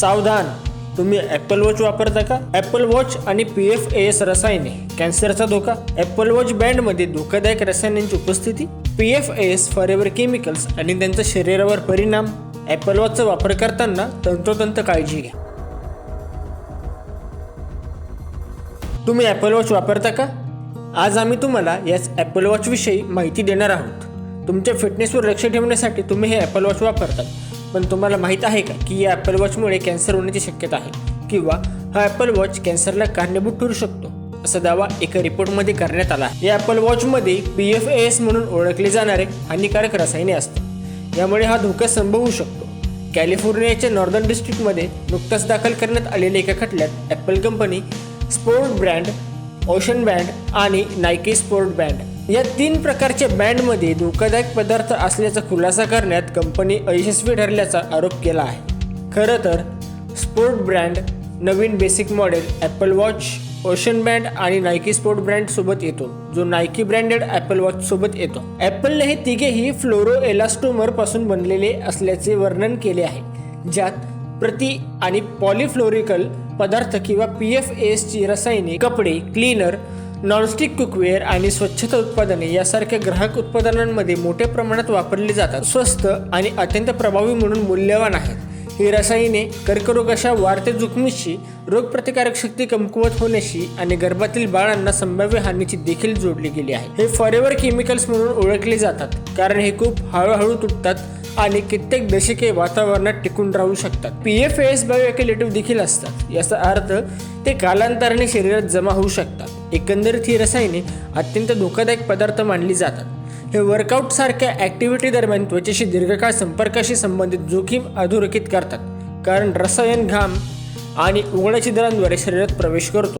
सावधान. तुम्ही Apple watch वापरता का? ॲपल वॉच आणि पी एफ ए एस रसायने कॅन्सरचा धोका. ॲपल वॉच बँडमध्ये धोकादायक रसायनांची उपस्थिती P F A S forever chemicals आणि त्यांचा शरीरावर परिणाम. ॲपल वॉचचा वापर करताना तंतोतंत काळजी घ्या. तुम्ही ॲपल वॉच वापरता का? आज आम्ही तुम्हाला याच ॲपल वॉचविषयी माहिती देणार आहोत. तुमच्या फिटनेसवर लक्ष ठेवण्यासाठी तुम्ही हे ॲपल वॉच वापरतात. पण तुम्हाला माहीत आहे का की या ॲपल वॉचमुळे कॅन्सर होण्याची शक्यता आहे? किंवा हा ॲपल वॉच कॅन्सरला कारणीभूत ठरू शकतो? असा दावा एका रिपोर्टमध्ये करण्यात आला या ॲपल वॉचमध्ये पी एफ ए एस म्हणून ओळखले जाणारे हानिकारक रसायने असतात. यामुळे हा धोका संभवू शकतो. कॅलिफोर्नियाच्या नॉर्दर्न डिस्ट्रिक्टमध्ये नुकताच दाखल करण्यात आलेल्या एका खटल्यात Apple company sport brand ocean band आणि नायकी स्पोर्ट बँड या तीन प्रकारच्या बँडमध्ये धोकादायक पदार्थ असल्याचा खुलासा करण्यात कंपनी अयशस्वी ठरल्याचा आरोप केला आहे. खरं तर स्पोर्ट ब्रँड नवीन basic model Apple watch ocean brand आणि नायकी स्पोर्ट ब्रँड सोबत येतो जो नायकी ब्रँडेड ॲपल वॉच सोबत येतो. ॲपलने हे तिघेही फ्लोरो एलास्टोमरपासून बनलेले असल्याचे वर्णन केले आहे ज्यात प्रति आणि पॉलिफ्लोरिकल पदार्थ किंवा पी एफ एसची रसायने कपडे क्लीनर नॉनस्टिक कुकवेअर आणि स्वच्छता उत्पादने यासारख्या ग्राहक उत्पादनांमध्ये मोठ्या प्रमाणात वापरली जातात. स्वस्त आणि अत्यंत प्रभावी म्हणून मूल्यवान आहेत. ही रसायने कर्करोगाच्या वाढत्या जोखमीशी रोगप्रतिकारक शक्ती कमकुवत होण्याशी आणि गर्भातील बाळांना संभाव्य हानीची देखील जोडली गेली आहे. हे फॉरेवर केमिकल्स म्हणून ओळखले जातात कारण हे खूप हळूहळू तुटतात आणि कित्येक दशके वातावरणात टिकून राहू शकतात. पी एफ एस बायोएक्युलेटिव्ह देखील असतात. याचा अर्थ ते कालांतराने शरीरात जमा होऊ शकतात. एकंदरीत ही रसायने अत्यंत धोकादायक पदार्थ मानली जातात. हे वर्कआउट सारख्या ॲक्टिव्हिटी दरम्यान त्वचेशी दीर्घकाळ संपर्काशी संबंधित जोखीम अधोरेखित करतात. कारण रसायन घाम आणि उघड्या छिद्रांद्वारे शरीरात प्रवेश करतो.